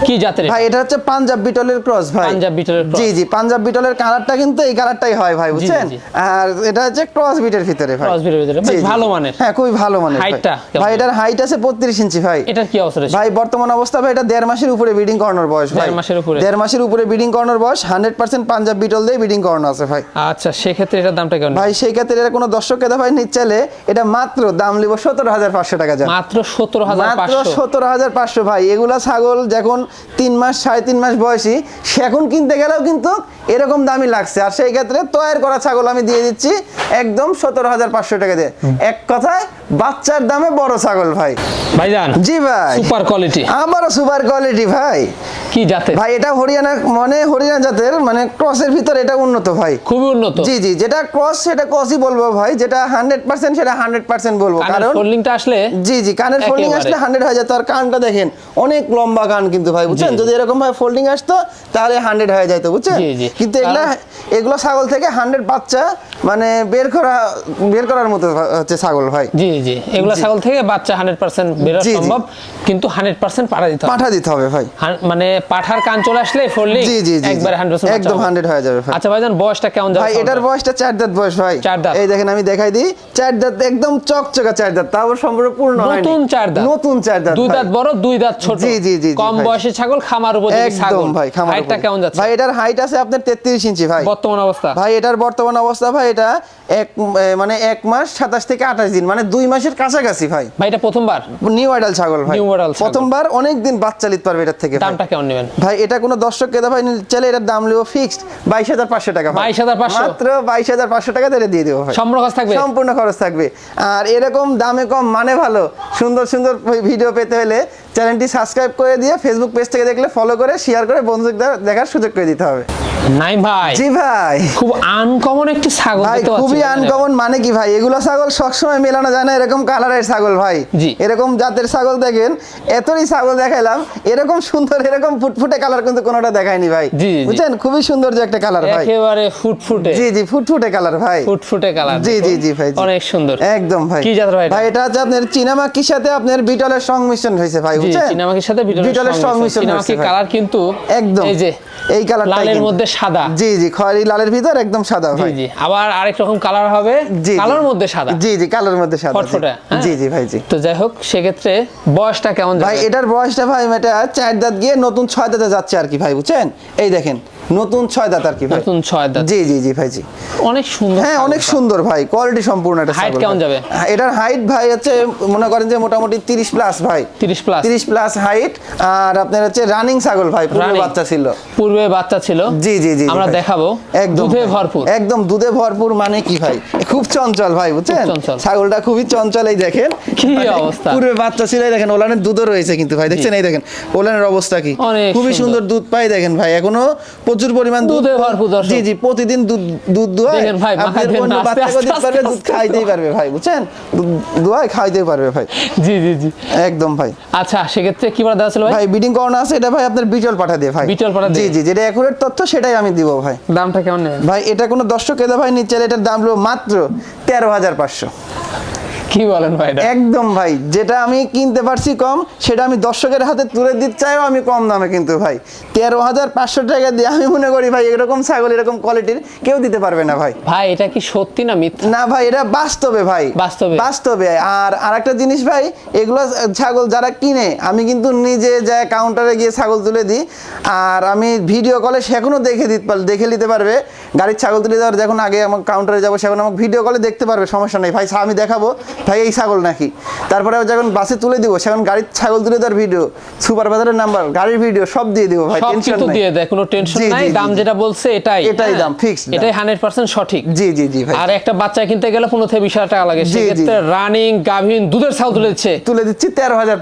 কি জাতের? ভাই এটা হচ্ছে পাঞ্জাব বিটলের ক্রস ভাই পাঞ্জাব বিটলের cross। জি জি পাঞ্জাব বিটলের কালারটা কিন্তু এই কালারটাই হয় ভাই বুঝছেন আর এটা হচ্ছে ক্রস বিটের ভিতরে ভাই breed এর ভিতরে, বেশ। ভালো মানের। হ্যাঁ খুবই ভালো মানের ভাই। Height টা কেমন? ভাই এটার হাইট আছে 32 ইঞ্চি ভাই এটার কি অবস্থা ভাই বর্তমান অবস্থা ভাই এটা দেড় মাসের উপরে বিডিং করানোর বয়স ভাই দেড় মাসের উপরে? দেড় মাসের উপরে বিডিং করানোর বয়স হান্ড্রেড পার্সেন্ট পাঞ্জাব বিটল দিয়ে বিডিং করানো আছে ভাই আচ্ছা সেক্ষেত্রে এটার দামটা কেমন ভাই সেই ক্ষেত্রে এটা কোনো দর্শক কেদা ভাই নিচ্ছে চাইলে এটা মাত্র দাম লিব সতেরো হাজার পাঁচশো টাকা যান মাত্র সতেরো হাজার মাত্র পাঁচশো সতেরো হাজার পাঁচশো ভাই এগুলা ছাগল যখন তিন মাস সাড়ে তিন মাস বয়সী সে এখন কিনতে গেলেও কিন্তু এরকম দামি লাগছে। আর সেই ক্ষেত্রে তৈরি করা ছাগল আমি দিয়ে দিচ্ছি একদম সতেরো হাজার পাঁচশো টাকা দিয়ে। এক কথায় বাচ্চার দামে বড় ছাগল ভাই। ভাইজান জি ভাই। সুপার কোয়ালিটি আমারও সুপার কোয়ালিটি ভাই। কি জাতের? ভাই এটা হরিয়ানা মানে হরিয়ানা জাতের মানে ক্রসের ভিতর এটা উন্নত ভাই। খুবই উন্নত। জি জি যেটা ক্রস সেটা ক্রসই বলব ভাই। যেটা হান্ড্রেড পার্সেন্ট সেটা হান্ড্রেড পার্সেন্ট বলব। কারণ ফোল্ডিংটা আসলে জি জি কানের ফোল্ডিং। আসলে হান্ড্রেড হয়ে যেত আর কানটা দেখেন অনেক লম্বা কান কিন্তু ভাই বুঝছেন? যদি এরকম ভাবে ফোল্ডিং আসতো তাহলে হান্ড্রেড হয়ে যেত বুঝছেন? জি, জি। কিন্তু এগুলা এগুলো ছাগল থেকে হান্ড্রেড বাচ্চা মানে বের করা বের করার মতো হচ্ছে ছাগল ভাই জি জি। এগুলো ছাগল থেকে বাচ্চা হান্ড্রেড পার্সেন্ট জি। সম্ভব কিন্তু হান্ড্রেড পার্সেন্ট পাঠা দিতে হবে। পাঠা দিতে হবে ভাই। মানে পাঠার কান চলে আসলে ফোল্ডিং জি জি জি একবারে হান্ড্রেড একদম হান্ড্রেড হয়ে যাবে ভাই। আচ্ছা ভাইজান বয়সটা কেমন যাবে ভাই এটার বয়সটা চার দাঁত বয়স ভাই। চার দাঁত। এই দেখেন আমি দেখাই দিই। চার দাঁত একদম চকচকা চার দাঁত তাও সম্পূর্ণ পূর্ণ হয়নি। নতুন চার দাঁত। নতুন চার দাঁত দুই দাঁত বড় দুই দাঁত ছোট। জি, জি, জি, কম। বয়সী ছাগল খামার উপযোগী ছাগল। ভাই খামার হাইটটা কেমন যাচ্ছে? ভাই এটার হাইট আছে আপনার 33 ইঞ্চি ভাই। বর্তমান অবস্থা। ভাই এটার বর্তমান অবস্থা ভাই এটা এক মানে এক মাস সাতাশ থেকে আঠাশ দিন মানে দুই মাসের কাছাকাছি ভাই। ভাই এটা প্রথমবার? নিউ আইডাল ছাগল ভাই। Idle ছাগল। প্রথমবার অনেক দিন বাচ্চা লিতে পারবে এটার থেকে দামটা কেমন নেবেন? ভাই এটা কোনো দর্শক কেদা ভাই চলে এটার দাম লিব ফিক্সড বাইশ হাজার পাঁচশো টাকা ভাই। 22,500 মাত্র বাইশ হাজার পাঁচশো টাকা দিয়ে দিয়ে দেবো ভাই। সম্পূর্ণ খরচ থাকবে? সম্পূর্ণ খরচ থাকবে। আর এরকম দামে কম মানে ভালো। সুন্দর সুন্দর ভিডিও পেতে হলে চ্যানেলটি সাবস্ক্রাইব করে দিয়ে ফেসবুক পেজ থেকে দেখলে ফলো করে শেয়ার করে বন্ধুদের দেখার সুযোগ করে দিতে হবে। নাইম ভাই জি ভাই। খুব আনকমন একটি ছাগল ভাই খুবই আনকমন মানে কি ভাই? এগুলো ছাগল সবসময় মেলানো যায় না এরকম কালারের ছাগল ভাই। জি। এরকম জাতের ছাগল দেখেন এতই ছাগল দেখাইলাম এরকম সুন্দর এরকম ফুটফুটে কালার কিন্তু কোনোটা দেখায়নি ভাই। বুঝছেন? খুবই সুন্দর যে একটা কালার ভাই। একেবারে ফুটফুটে। জি জি ফুটফুটে কালার ভাই। ফুটফুটে কালার জি জি জি ভাই অনেক সুন্দর। একদম ভাই। কি জাতের ভাই ভাই এটা হচ্ছে আপনার চীনামাকির সাথে আপনার বিটলের সংমিশ্রণ হয়েছে ভাই। বুঝছেন? চিনামাকির সাথে বিটলের বিটলের সংমিশ্রণ চিনামাকি কালার কিন্তু একদম। এই যে এই কালারটাই লালের মধ্যে সাদা। জি জি খয়েরি লালের ভিতর একদম সাদা ভাই। জি আবার আরেক রকম কালার হবে। কালোর মধ্যে সাদা। জি জি কালার মধ্যে সাদা জি। হ্যাঁ? জি জি ভাই জি। তো যাই হোক সেক্ষেত্রে বয়সটা কেমন ভাই এটার বয়সটা ভাই এটা চার দাঁত গিয়ে নতুন ছয় দাঁতে যাচ্ছে আর কি ভাই বুঝছেন? এই দেখেন নতুন ছয় দাঁত আর কি ভাই? নতুন ছয় দাঁত। জি জি জি ভাই জি। অনেক সুন্দর হ্যাঁ অনেক। সুন্দর ভাই কোয়ালিটি সম্পূর্ণ ছাগল কেমন যাবে? হ্যাঁ, এটার হাইট ভাই হচ্ছে মনে করেন যে মোটামুটি 30 প্লাস ভাই। 30 প্লাস 30 প্লাস হাইট আর আপনার হচ্ছে রানিং ছাগল ভাই পুরো Running। বাচ্চা ছিল। পূর্বে বাচ্চা ছিল। জি জি জি আমরা দেখাবো। একদম দুধে ভরপুর। একদম দুধে ভরপুর মানে কি ভাই? খুব চঞ্চল ভাই বুঝছেন? ছাগলটা খুবই চঞ্চল এই দেখেন। কি অবস্থা? পূর্বে বাচ্চা ছিল দেখেন ওলানের দুধও রয়েছে কিন্তু ভাই। দেখছেন এই দেখেন ওলানের অবস্থা কি? খুবই। সুন্দর দুধ পাই দেখেন ভাই। এখনও প্রচুর পরিমাণ দুধ জি জি প্রতিদিন দুধ দুয়ায়। পারবে দুধ খাইতেই পারবে ভাই বুঝছেন? দুধ দুয়ায় খাইতেই পারবে ভাই। জি জি জি। একদম ভাই। আচ্ছা সেক্ষেত্রে কি বলা দেওয়া ছিল ভাই বিডিং করানো আছে এটা ভাই আপনার বিটল পাঠা দিয়ে ভাই। বিটল পাঠা জি জি যেটা অ্যাকুরেট তথ্য সেটাই আমি দিব ভাই। দামটা কেমন ভাই এটা কোনো দর্শক এদা ভাই নিচ্ছে এটার দাম হলো মাত্র তেরো হাজার পাঁচশো। কি বলেন ভাই একদম ভাই যেটা আমি কিনতে পারছি কম সেটা আমি দর্শকের হাতে তুলে দিতে চাইও আমি কম দামে কিন্তু ভাই। তেরো হাজার পাঁচশো টাকা দিয়ে আমি মনে করি ভাই এরকম ছাগল এরকম কোয়ালিটির কেউ দিতে পারবে না ভাই। ভাই এটা কি সত্যি না মিথ্যা? না ভাই এটা বাস্তবে ভাই। বাস্তবে? বাস্তবে। আর আরেকটা জিনিস ভাই এগুলো ছাগল যারা কিনে আমি কিন্তু নিজে যায় কাউন্টারে গিয়ে ছাগল তুলে দিই আর আমি ভিডিও কলে সেখনও দেখে দিতে পার দেখে নিতে পারবে। গাড়ির ছাগল তুলে দেওয়ার যখন আগে আমার কাউন্টারে যাব সেখন আমাকে ভিডিও কলে দেখতে পারবে সমস্যা নেই। ভাই আমি দেখাবো ভাই এই ছাগল নাকি? তারপরে যখন বাসে তুলে দিব সেখন গাড়ির ছাগল তুলে দেওয়ার ভিডিও সুপার বাজারের নাম্বার গাড়ির ভিডিও সব দিয়ে দিব ভাই টেনশন নাই। দিয়ে দেয় কোনো টেনশন নাই দাম যেটা বলছে এটাই। এটাই হ্যাঁ? দাম, দাম। এটাই হান্ড্রেড পার্সেন্ট সঠিক। জি জি জি ভাই। আর একটা বাচ্চা কিনতে গেলে পনেরো থেকে বিশ হাজার টাকা লাগে। জি। সেক্ষেত্রে রানিং গাভিন দুধের তুলেছে তুলে দিচ্ছি।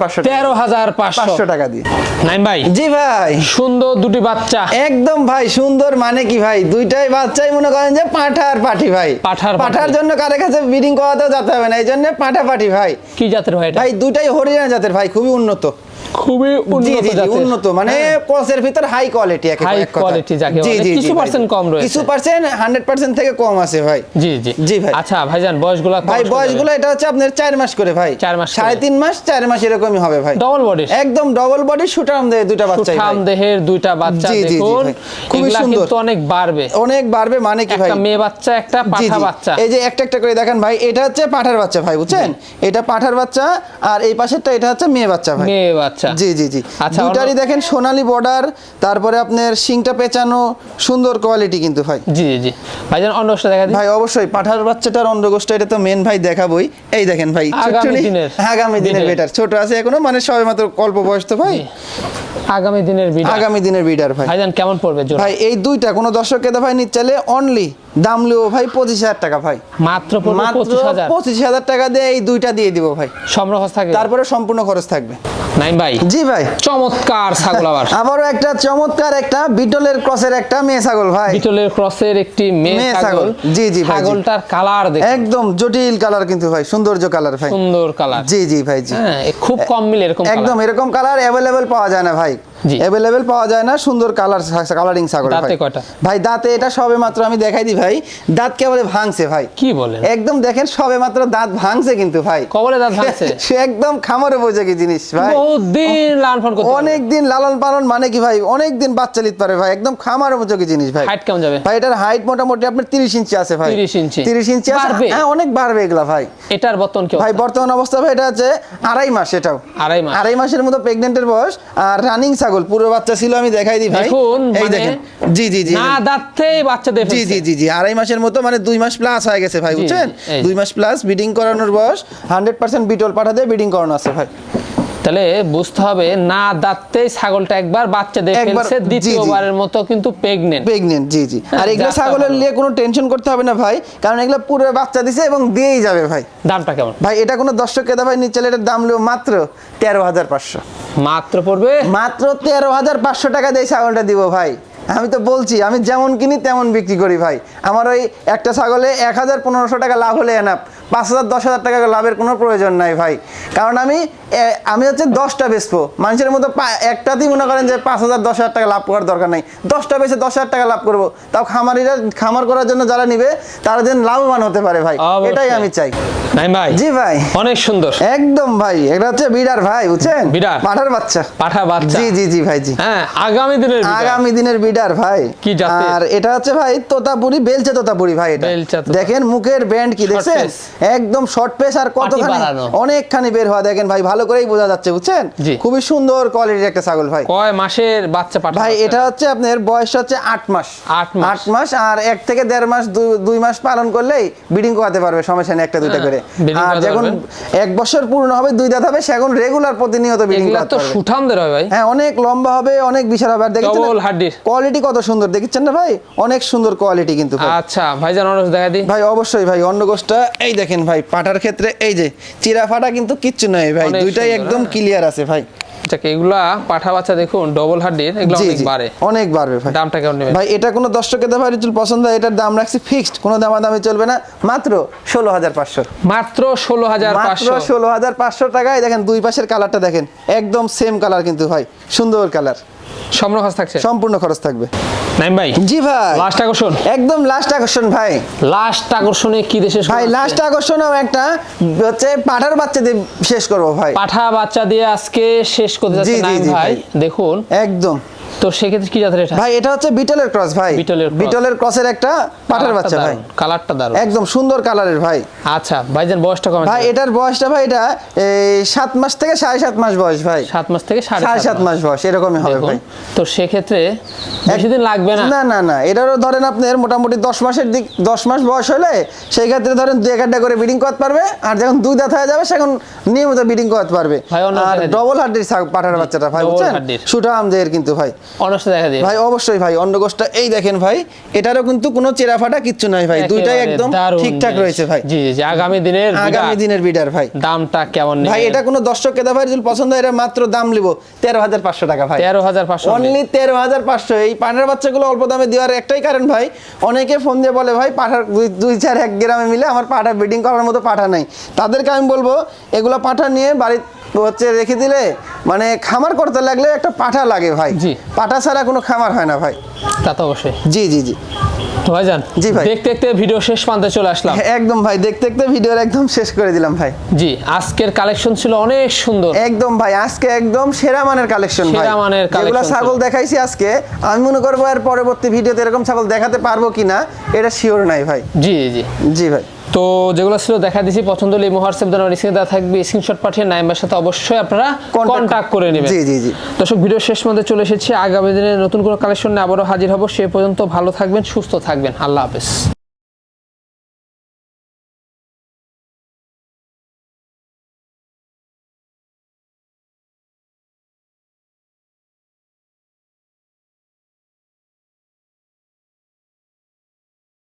পাঁচশো তেরো হাজার পাঁচশো। পাঁচশো টাকা দিয়ে। নাইম ভাই জি ভাই। সুন্দর দুটি বাচ্চা। একদম ভাই সুন্দর মানে কি ভাই? দুইটাই বাচ্চাই মনে করেন যে পাঠার পাঠি ভাই। পাঠার পাঠার জন্য কারে কাছে বিডিং করাতেও যেতে হবে না এই জন্য পাঠি ভাই। কি জাতের ভাই ভাই দুটাই হরিয়ানা জাতের ভাই খুবই উন্নত। খুবই উন্নত জাতের। মানে ক্রসের ভিতর হাই কোয়ালিটি একে কথায়। quality যাকে কিছু জি। কম রয়েছে। কিছু পার্সেন্ট হান্ড্রেড পার্সেন্ট থেকে কম আছে ভাই। জি জি। জি ভাই। আচ্ছা ভাইজান বয়সগুলো ভাই বয়সগুলো এটা হচ্ছে আপনার চার মাস করে ভাই। চার মাস করে। সাড়ে তিন মাস চার মাস এরকমই হবে ভাই। ডবল বডির একদম ডবল বডি সুটাম দেয় দুইটা বাচ্চাই ভাই। সুঠাম দেহের দুইটা বাচ্চা দেখুন। খুবই সুন্দর। কিন্তু অনেক বাড়বে। অনেক বাড়বে মানে কি ভাই? একটা মেয়ে বাচ্চা একটা পাঠা বাচ্চা। এই যে একটা একটা করে দেখেন ভাই। এটা হচ্ছে পাঠার বাচ্চা ভাই বুঝছেন? এটা পাঠার বাচ্চা আর এই পাশেরটা এটা হচ্ছে মেয়ে বাচ্চা ভাই। মেয়ে বাচ্চা। জি জি জি। আচ্ছা, দুটারই দেখেন সোনালী বর্ডার তারপরে আপনার শিংটা পেঁচানো সুন্দর কোয়ালিটি কিন্তু ভাই। জি জি জি। ভাইজান একটা দেখা দিই। ভাই অবশ্যই পাঠার বাচ্চাটার অন্ডগোষ্ঠ এটা তো মেন ভাই দেখাবই। এই দেখেন ভাই আগামী দিনের। আগামী দিনের। বেটার ছোট আছে এখনও মানে সবে মাত্র অল্প বয়স তো ভাই। আগামী দিনের ভিডিও আগামী দিনের বিডার ভাই। ভাইজান কেমন পড়বে ভাই এই দুইটা কোনো দর্শককে ভাই নিচ্ছে অনলি দাম লিও ভাই পঁচিশ হাজার টাকা ভাই। মাত্র পঁচিশ হাজার? টাকা দিয়ে এই দুইটা দিয়ে দিব ভাই। সমরহস থাকে তারপরে সম্পূর্ণ খরচ থাকবে। নাইম ভাই জি ভাই। চমৎকার ছাগল আবার। আবারও একটা চমৎকার একটা বিটলের ক্রসের একটা মেয়ে ছাগল ভাই। বিটলের ক্রসের একটি মেয়ে ছাগল। জি, জি ভাই, ছাগলটার কালার দেখ একদম জটিল কালার কিন্তু ভাই সৌন্দর্য কালার ভাই। সুন্দর কালার। জি জি ভাই জি। হ্যাঁ খুব কম মিলে এরকম একদম এরকম কালার অ্যাভেলেবেল পাওয়া যায় না ভাই। অ্যাভেলেবেল পাওয়া যায় না সুন্দর কালার কালারিং ছাগল দাঁতে কয়টা? ভাই দাঁতে এটা সবে মাত্র আমি দেখাই দিই ভাই। দাঁত কেবলে ভাঙছে ভাই। কি বলেন? একদম দেখেন সবে মাত্র দাঁত ভাঙছে কিন্তু ভাই। কবলে দাঁত ভাঙছে? সে একদম খামারে উপযোগী জিনিস ভাই? বহুত দিন লালন পালন করতে অনেক দিন লালন পালন মানে কি ভাই? অনেক দিন বাচ্চা নিতে পারে ভাই। একদম খামার উপযোগী জিনিস ভাই? হাইট কেমন যাবে? ভাই এটার হাইট মোটামুটি আপনার তিরিশ ইঞ্চি আছে ভাই। 30 ইঞ্চি। তিরিশ ইঞ্চি আছে। হ্যাঁ অনেক বাড়বে এগুলা ভাই। এটার বর্তমান কি ভাই বর্তমান অবস্থা ভাই এটা আছে আড়াই মাস এটাও। আড়াই মাস। আড়াই মাসের মতো প্রেগনেন্টের বয়স আর রানিং ছাগল পুরো বাচ্চা ছিল আমি দেখাই দিই ভাই। এই মানে দেখেন। জি জি জি না দাঁতেই বাচ্চা দিয়ে জি জি জি জি আড়াই মাসের মতো মানে দুই মাস প্লাস হয়ে গেছে ভাই বুঝছেন। দুই মাস প্লাস ব্রিডিং করানোর বয়স হান্ড্রেড পার্সেন্ট বিটল পাঠা দিয়ে বিডিং করানো আছে ভাই। তাহলে বুঝতে হবে না দাঁততেই ছাগলটা একবার বাচ্চা দিয়ে ফেলছে। দ্বিতীয়বারের মতো কিন্তু প্রেগনেন্ট প্রেগনেন্ট জি জি। আর এগুলো ছাগলের নিয়ে কোনো টেনশন করতে হবে না ভাই কারণ এগুলো পুরো বাচ্চা দিছে এবং দিয়েই যাবে ভাই। দামটা কেমন? ভাই এটা কোনো দর্শক কেদা ভাই নিচে এটার দাম নেব মাত্র তেরো হাজার পাঁচশো। মাত্র পড়বে? মাত্র তেরো হাজার পাঁচশো টাকা দিয়ে ছাগলটা দিব ভাই। আমি তো বলছি আমি যেমন কিনি তেমন বিক্রি করি ভাই। আমার ওই একটা ছাগলে এক হাজার পনেরোশো টাকা লাভ হলে এনাপ পাঁচ হাজার দশ হাজার টাকা লাভের কোনো প্রয়োজন নাই ভাই। কারণ আমি আমি হচ্ছে দশটা বেচবো। মানুষের মতো একটাতেই মনে করেন যে পাঁচ হাজার দশ হাজার টাকা লাভ করার দরকার নাই। দশটা বেচে দশ হাজার টাকা লাভ করব। তাও খামারিরা খামার করার জন্য যারা নিবে তারা যেন লাভবান হতে পারে ভাই। এটাই আমি চাই। ভাই জি ভাই। অনেক সুন্দর। একদম ভাই এটা হচ্ছে বিড়ার ভাই বুঝছেন? বিড়ার। পাঠার বাচ্চা। পাঠা বাচ্চা। জি জি জি ভাই জি। হ্যাঁ আগামী দিনের। আগামী দিনের বিডার ভাই। কি জাতের? আর এটা হচ্ছে ভাই তোতাপুরি বেলচে তোতাপুরি ভাই এটা। দেখেন মুখের ব্যান্ড কি দেখছেন। একদম শর্ট পেস আর কতখানি অনেকখানি বের হওয়া দেখেন ভাই ভালো করেই বোঝা যাচ্ছে বুঝছেন? খুবই সুন্দর কোয়ালিটির একটা ছাগল ভাই। কয় মাসের বাচ্চা পাঠা ভাই এটা হচ্ছে আপনার বয়স হচ্ছে আট মাস। আট মাস। আর এক থেকে দেড় মাস দুই মাস পালন করলেই ব্রিডিং করাতে পারবে সমস্যা নেই একটা দুইটা হ্যাঁ, করে। আর যখন এক বছর পূর্ণ হবে দুই দাঁত হবে সেখন রেগুলার প্রতিনিয়ত ব্রিডিং করাতে তো পারবে। সুঠামদের হয় ভাই। হ্যাঁ অনেক লম্বা হবে অনেক বিশাল হবে। আর দেখেছেন। কোয়ালিটি কত সুন্দর দেখেছেন না ভাই? অনেক সুন্দর কোয়ালিটি কিন্তু আচ্ছা ভাইজান অনস দেখা দিই। ভাই অবশ্যই ভাই অন্য গোষ্ঠটা এই দেখেন ভাই পাটার ক্ষেত্রে এই যে চিরা ফাটা কিন্তু কিচ্ছু নয় ভাই দুইটাই একদম। ক্লিয়ার আছে ভাই। যাকে এগুলা পাঠা বাচ্চা দেখুন ডবল এগুলো অনেক বাড়ে। অনেক বাড়বে ভাই। দামটা কেমন নেবেন? ভাই এটা কোনো দর্শকের ভাই পছন্দ এটার দাম রাখছি ফিক্সড কোনো দামাদামি চলবে না। মাত্র ষোলো হাজার পাঁচশো। মাত্র ষোলো হাজার মাত্র ষোলো হাজার পাঁচশো টাকায় দেখেন দুই পাশের কালারটা দেখেন একদম সেম কালার কিন্তু ভাই সুন্দর কালার সম্র খরচ থাকছে? সম্পূর্ণ খরচ থাকবে। নাইম ভাই জি ভাই। লাস্ট আকর্ষণ? একদম লাস্ট আকর্ষণ ভাই। লাস্ট আকর্ষণে কি দেশে ভাই লাস্ট আকর্ষণ একটা হচ্ছে পাঠার বাচ্চা দিয়ে শেষ করব ভাই। পাঠা বাচ্চা দিয়ে আজকে শেষ করতে যাচ্ছে নাইম ভাই। দেখুন একদম। তো সেক্ষেত্রে কি জাতের এটা? ভাই এটা হচ্ছে বিটলের ক্রস ভাই। বিটলের বিটলের ক্রসের একটা পাঠার বাচ্চা ভাই। কালারটা দারুণ। একদম সুন্দর কালারের ভাই। আচ্ছা ভাইজান বয়সটা কমে ভাই এটার বয়সটা ভাই এটা সাত মাস থেকে সাড়ে সাত মাস বয়স ভাই। সাত মাস থেকে সাড়ে সাত মাস বয়স এরকমই হবে ভাই। তো সেক্ষেত্রে বেশি দিন লাগবে না? না না না এটারও ধরেন আপনার মোটামুটি দশ মাসের দিক দশ মাস বয়স হলে সেই ক্ষেত্রে ধরেন দু একটা করে বিডিং করতে পারবে আর যখন দুই দাঁত হয়ে যাবে সেখন নিয়মিত বিডিং করতে পারবে। আর ডবল হাড্ডির পাঠার বাচ্চাটা ভাই বুঝছেন। সুটা আমদের কিন্তু ভাই। অনস্ট দেখা দিয়ে ভাই অবশ্যই ভাই এই দেখেন ভাই এটারও কিন্তু কোনো চেরা ফাটা কিচ্ছু নাই ভাই দুইটাই একদম ঠিকঠাক রয়েছে ভাই। জি জি আগামী দিনের আগামী দিনের বিডার ভাই। দামটা কেমন ভাই এটা কোনো দর্শক কেদা ভাই যদি পছন্দ এটা মাত্র দাম লিবো তেরো হাজার পাঁচশো টাকা ভাই। তেরো হাজার পাঁচশো অনলি তেরো হাজার পাঁচশো। এই পানের বাচ্চাগুলো অল্প দামে দেওয়ার একটাই কারণ ভাই অনেকে ফোন দিয়ে বলে ভাই পাঠার দুই- দুই চার এক গ্রামে মিলে আমার পাঠা ব্রিডিং করার মতো পাঠা নাই। তাদেরকে আমি বলব এগুলো পাঠা নিয়ে বাড়ি হচ্ছে রেখে দিলে মানে খামার করতে লাগলে একটা পাঠা লাগে ভাই। পাঠা ছাড়া কোনো খামার হয় না ভাই। তা তো অবশ্যই। জি জি জি। ভাইজান জি ভাই। দেখতে দেখতে ভিডিও শেষ প্রান্তে চলে আসলাম। একদম ভাই দেখতে দেখতে ভিডিওর একদম শেষ করে দিলাম ভাই। জি আজকের কালেকশন ছিল অনেক সুন্দর। একদম ভাই আজকে একদম সেরা মানের কালেকশন ভাই। সেরা মানের যেগুলো ছাগল দেখাইছি আজকে আমি মনে করব আর পরবর্তী ভিডিওতে এরকম ছাগল দেখাতে পারব কিনা এটা শিওর নাই ভাই। জি জি। জি ভাই। তো যেগুলো ছিল দেখা দিছি পছন্দ হলে হোয়াটসঅ্যাপ দেওয়ার স্ক্রিনে দেওয়া থাকবে স্ক্রিনশট পাঠিয়ে নাইমের সাথে অবশ্যই আপনারা কন্ট্যাক্ট করে নেবেন। জি, জি, জি। দর্শক ভিডিও শেষ মধ্যে চলে এসেছি। আগামী দিনে নতুন কোনো কালেকশন নিয়ে আবারও হাজির হব। সে পর্যন্ত ভালো থাকবেন সুস্থ থাকবেন। আল্লাহ হাফেজ।